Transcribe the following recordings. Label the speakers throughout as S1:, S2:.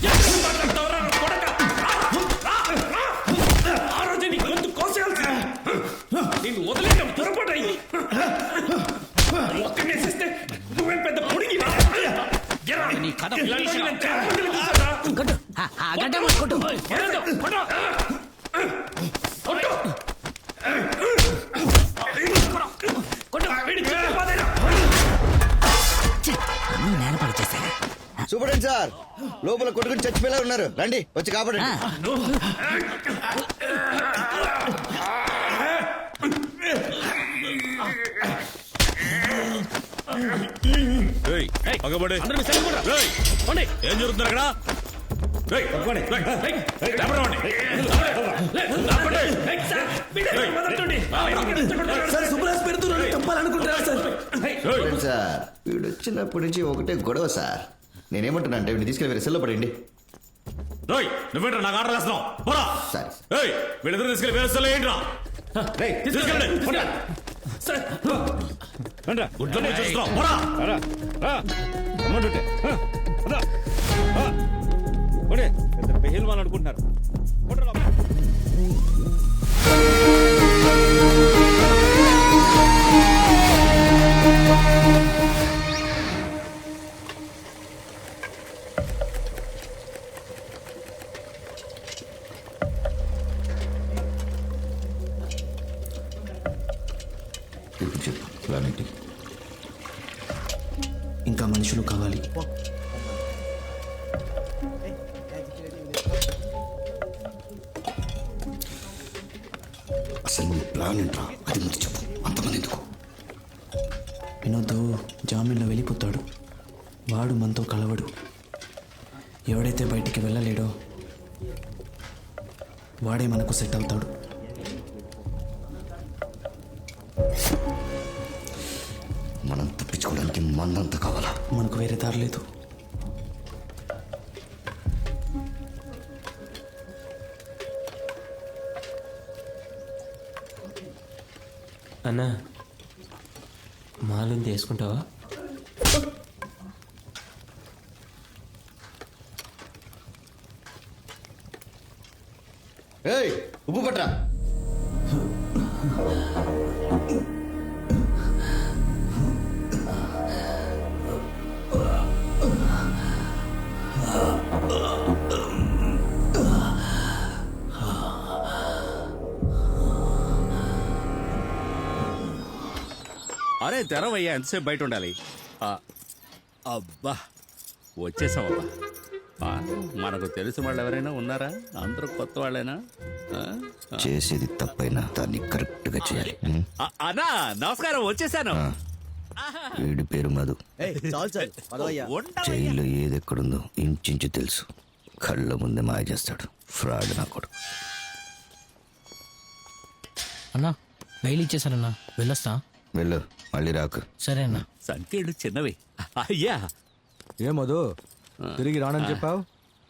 S1: ఎక్కడ మాట్లాడతావురా నా కొడక? రా, రా, రా. ఆ రోజే నీ గొంతు కోసేయాల్సింది. నిన్ను వదిలేయడం పొరపాటు అయింది ఒక్కనేసిస్తే నువ్వేం పెద్ద పొడిగి
S2: నీ కథ గడ్డ కొట్టు
S3: సూపరింటెండెంట్ సార్ లోపల కొట్టుకుని చచ్చిపోయేలా ఉన్నారు రండి వచ్చి కాపాడండి.
S4: ఏయ్. ఏం.
S3: సూపరింటెండెంట్ సార్ వీడు వచ్చినప్పటి నుంచి ఒకటే గొడవ సార్ నేనేమంటున్నా అంటే వీడిని తీసుకెళ్ళి వేరే సెల్లో పడండి
S4: రేయ్, నువ్వేంట్రా నాకు ఆర్డర్ వేస్తున్నావు? పోరా.
S3: సరే.
S4: ఏయ్ వీళ్ళిద్దరు తీసుకెళ్ళి వేరే సెల్ ఏంట్రా తీసుకెళ్ళండి పోరా. గుడ్ల మీద చూస్తున్నావు. పోరా.
S5: పెహిల్వాన్ అనుకుంటున్నారు.
S6: ఇంకా మనుషులు కావాలి.
S3: అసలు నీ ప్లాన్ ఏంట్రా? అది ముందు చెప్పు. అంతమంది ఎందుకు?
S6: వినోద్ జామీన్లో వెళ్ళిపోతాడు. వాడు మనతో కలవడు. ఎవడైతే బయటికి వెళ్ళలేడో వాడే మనకు సెట్ అవుతాడు.
S3: మందంత కావాలా?
S6: మనకు వేరే దారి లేదు.
S7: అన్నా మాలుంది వేసుకుంటావా?
S3: ఏయ్ ఉప్పు పట్రా
S5: అరే తెరవయ్యా ఎంతసేపు బయట ఉండాలి? ఆ, అబ్బా వచ్చేసామబ్బా ఆ, మనకు తెలిసిన వాళ్ళు ఎవరైనా ఉన్నారా? అందరూ కొత్త వాళ్ళేనా? ఆ?
S3: చేసేది తప్పైనా దాన్ని కరెక్ట్గా చేయాలి ఉం?
S5: ఆ, అన్నా నమస్కారం వచ్చేసాను.
S3: వీడి పేరు మధు.
S5: ఉండవయ్యా.
S3: జైల్లో ఏది ఎక్కడుందో ఇంచించు తెలుసు. కళ్ళ ముందే మాయ చేస్తాడు. ఫ్రాడ్ నా కొడుకు.
S2: అన్నా బయలు ఇచ్చేసానన్నా వెళ్ళొస్తా.
S3: వెళ్ళు మళ్ళీ రాకు.
S2: సరే అన్నా
S5: సంఖ్యలు చిన్నవి. అయ్యా.
S8: ఏ మధు తిరిగి రానని చెప్పావు?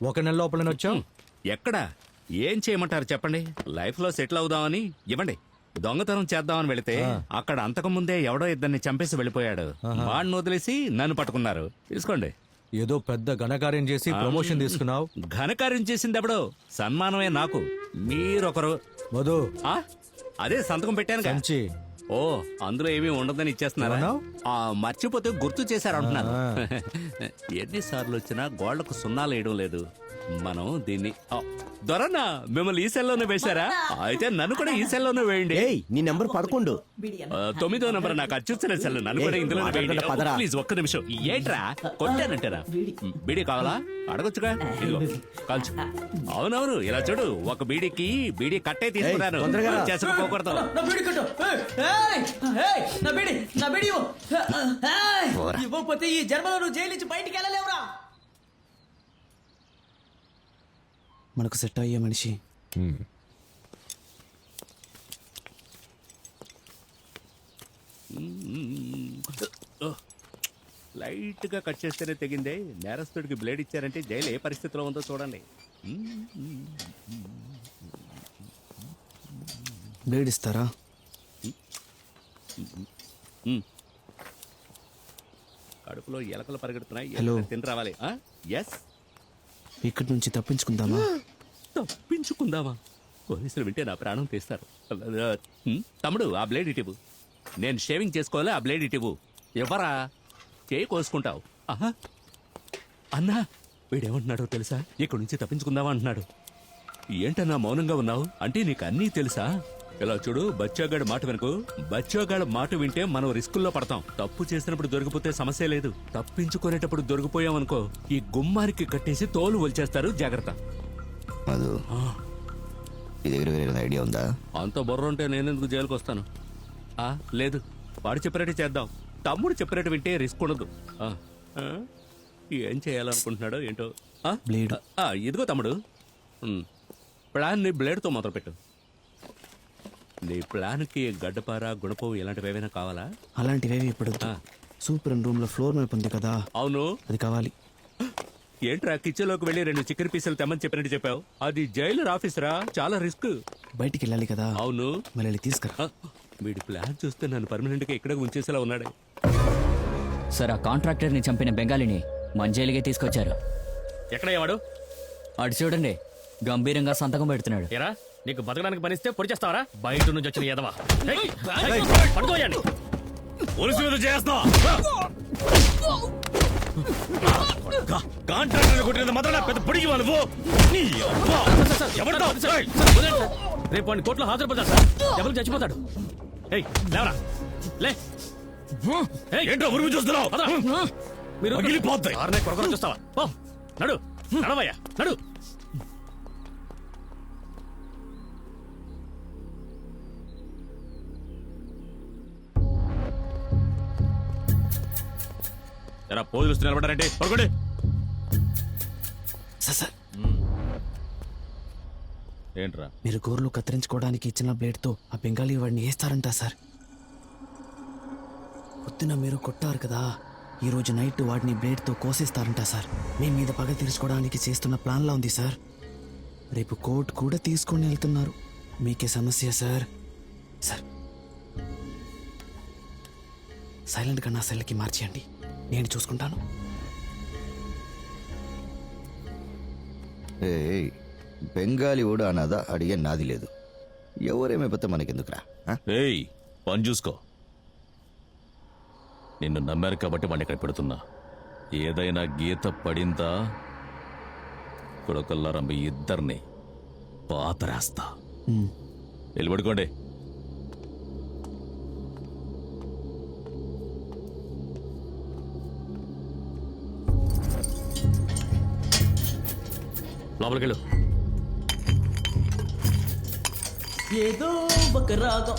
S8: ఒక నెల లోపలనే వచ్చావు?
S5: ఎక్కడ? ఏం చేయమంటారు చెప్పండి. లైఫ్లో సెటిల్ అవుదామని ఇవ్వండి. దొంగతనం చేద్దామని వెళితే అక్కడ అంతకు ముందే ఎవడో ఇద్దరిని చంపేసి వెళ్ళిపోయాడు. వాడిని వదిలేసి నన్ను పట్టుకున్నారు. తీసుకోండి.
S8: ఏదో పెద్ద ఘనకార్యం చేసి ప్రమోషన్ తీసుకున్నావు?
S5: ఘనకార్యం చేసింది ఎవడో సన్మానమే నాకు. మీరొకరు.
S8: మధు.
S5: ఆ? అదే సంతకం పెట్టాను ఓ అందులో ఏమీ ఉండదని ఇచ్చేస్తున్నారా? ఆ మర్చిపోతే గుర్తు చేశారు అంటున్నాను ఎన్నిసార్లు వచ్చినా గోళ్ళకు సున్నాలు వేయడం లేదు. మనం దీన్ని ఆ, దొరన్నా మిమ్మల్ని ఈ సెల్లోనే వేశారా? అయితే నన్ను కూడా ఈ సెల్లోనే వేయండి.
S9: నీ నెంబర్ పదకొండు.
S5: ఆ, తొమ్మిదో నంబర్ నాకు అచ్చుచ్చిన సెల్. నన్ను కూడా ఇందులో. ప్లీజ్ ఒక్క నిమిషం. ఏంట్రా? కొట్టానంటారా బీడీ కావాలా? అడగొచ్చుగా? ఇదిగో కాల్చు. అవునవును ఇలా చూడు. ఒక బీడీకి బీడీ కట్టే తీసుకున్నాను. చేసుకోకూడదు
S2: నా బీడి నా బీడి ఇవ్వకపోతే ఈ జన్మలో నువ్వు జైలు నుంచి బయటికి వెళ్ళలేవురా.
S6: మనకు సెట్ అయ్యే మనిషి.
S5: లైట్గా కట్ చేస్తేనే తెగిందే. నేరస్తుడికి బ్లేడ్ ఇచ్చారంటే జైలు ఏ పరిస్థితిలో ఉందో చూడండి.
S6: బ్లేడ్ ఇస్తారా?
S5: కడుపులో ఎలకలు పరిగెడుతున్నాయి.
S6: హలో.
S5: ఎలకలు తిని రావాలి. ఎస్
S6: ఇక్కడి నుంచి తప్పించుకుందామా?
S5: తప్పించుకుందామా? పోలీసులు వింటే నా ప్రాణం తీస్తారు? తమ్ముడు ఆ బ్లేడ్ ఇటివు నేను షేవింగ్ చేసుకోవాలి? ఆ బ్లేడ్ ఇటివు ఎవరా చేయి కోసుకుంటావు. ఆహా. అన్నా వీడేమంటున్నాడో తెలుసా? ఇక్కడి నుంచి తప్పించుకుందామా అంటున్నాడు. ఏంటన్నా మౌనంగా ఉన్నావు? అంటే నీకు అన్నీ తెలుసా? ఇలా చూడు బచ్చోగాడు మాట వెనుకు. బచ్చోగాడు మాట వింటే మనం రిస్కుల్లో పడతాం. తప్పు చేసినప్పుడు దొరికిపోతే సమస్య లేదు. తప్పించుకునేటప్పుడు దొరికిపోయామనుకో ఈ గుమ్మానికి కట్టేసి తోలు ఒలిచేస్తారు. జాగ్రత్త.
S3: మధు నీ దగ్గర వేరే ఐడియా ఉందా?
S5: అంత బుర్ర ఉంటే నేనెందుకు జైలుకి వస్తాను? ఆ లేదు. వాడు చెప్పినట్టు చేద్దాం. తమ్ముడు చెప్పినట్టు వింటే రిస్క్ ఉండదు. ఆ, ఆ, ఏం చేయాలనుకుంటున్నాడో ఏంటో? ఆ?
S6: బ్లేడ్.
S5: ఆ, ఇదిగో తమ్ముడు. ప్లాన్ని బ్లేడ్తో మొదలుపెట్టు. నీ ప్లాన్కి గడ్డపార గుణపం ఇలాంటివి ఏమైనా కావాలా?
S6: అలాంటివేవి ఇప్పుడు. సూపర్ రూమ్లో ఫ్లోర్ మీద ఉంది కదా.
S5: అవును.
S6: అది కావాలి.
S5: ఏంట్రా కిచెన్లోకి వెళ్ళి రెండు చికెన్ పీసులు తెమ్మని చెప్పినట్టు చెప్పావు? అది జైలర్ ఆఫీసరా? చాలా రిస్క్.
S6: బయటికి వెళ్ళాలి కదా.
S5: అవును.
S6: మళ్ళీ వెళ్ళి తీసుకురా.
S5: ఆ, వీడి ప్లాన్ చూస్తే నన్ను పర్మనెంట్గా ఇక్కడ ఉంచేసేలా ఉన్నాడే.
S9: సార్ ఆ కాంట్రాక్టర్ని చంపిన బెంగాలీని మన జైలుకే తీసుకొచ్చారు.
S1: ఎక్కడ వాడు
S9: అటు చూడండి. గంభీరంగా సంతకం పెడుతున్నాడు.
S1: ఎరా నీకు బతకడానికి పనిస్తే పొడి చేస్తావరా? బయట నుంచి వచ్చిన ఎదవా. పడుకోయండి
S4: పోలీసు మీద చేస్తున్నావు కాంట్రాక్టర్ కొట్టినంత మాత్రం పెద్ద పొడిగి నువ్వు
S1: రేపు వాడిని కోర్టులో హాజరుపడతారు సార్. ఎవరు చచ్చిపోతాడు? ఏయ్ లేవరా. లే.
S4: ఏంట్రా ఉరుగు చూస్తున్నావు.
S1: మీరు చూస్తావా? నడు. నడవయ్యా. నడు.
S4: ఎరా పోలీసులు నిలబడారంటే పడుకోండి.
S6: Sir sir.
S4: ఏంట్రా?
S6: మీరు గోర్లు కత్తిరించుకోవడానికి ఇచ్చిన బ్లేడ్తో ఆ బెంగాలీ వాడిని వేస్తారంట సార్. పొద్దున మీరు కొట్టారు కదా ఈ రోజు నైట్ వాడిని బ్లేడ్తో కోసేస్తారంట సార్. మీ మీద పగ తీర్చుకోవడానికి చేస్తున్న ప్లాన్లా ఉంది సార్. రేపు కోర్టు కూడా తీసుకొని వెళ్తున్నారు. మీకే సమస్య సార్. సార్. సైలెంట్గా నా సెల్కి మార్చేయండి. నేను చూసుకుంటాను.
S3: ఏయ్ బెంగాలీ ఓడు అన్నదా అడిగే నాది లేదు. ఎవరేమైపోతే మనకెందుకురా ఆ?
S4: ఏయ్ పని చూసుకో. నిన్ను నమ్మారు కాబట్టి వాడిని ఇక్కడ పెడుతున్నా. ఏదైనా గీత పడిందా? కొడకల్లారా మీ ఇద్దరిని పాతరేస్తా
S6: మ్.
S4: వెళ్ళి పడుకోండి.
S1: లోపలికి వెళ్ళు
S2: ఏదో ఒక రాగం.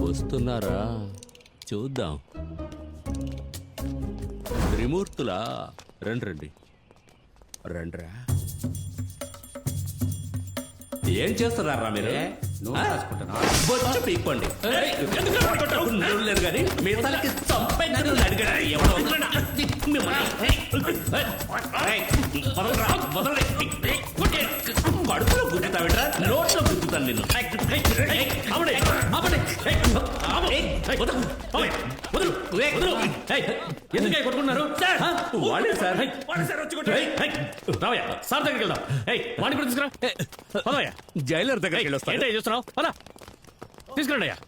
S5: వస్తున్నారా? చూద్దాం. త్రిమూర్తులా? రండి రండి. రండ్రా? ఏం చేస్తున్నారా మీరు ఆ? బొచ్చు పీక్కోండి ఏయ్, ఎందుకు పట్టుకుంటావు? నడుము లేదు కానీ మీ తలకి చంపేందుకు అడిగారా? ఎవడో మిమ్మల్ని. ఏయ్, ఏయ్, వదలరా, వదలండి. ఏయ్, కొట్టే. కడుపులో గుద్దుతావిడ్రా నోట్లో గుద్దుతాను నిన్ను ఏయ్, ఏయ్, ఏయ్, ఆపండి,
S1: ఎందుకే కొట్టుకున్నారు
S5: ఆ, వాడే సార్
S1: వాడు సార్ వచ్చి ఏయ్, రావయ్యా సార్ దగ్గరికి వెళ్దాం ఏయ్ వాడిని కూడా తీసుకురా పదవయ్యా
S5: జైలర్ దగ్గరికి
S1: ఏయ్,
S5: వెళ్ళొస్తాను
S1: ఏంటయ్యా చూస్తున్నావు పద తీసుకురండి అయ్యా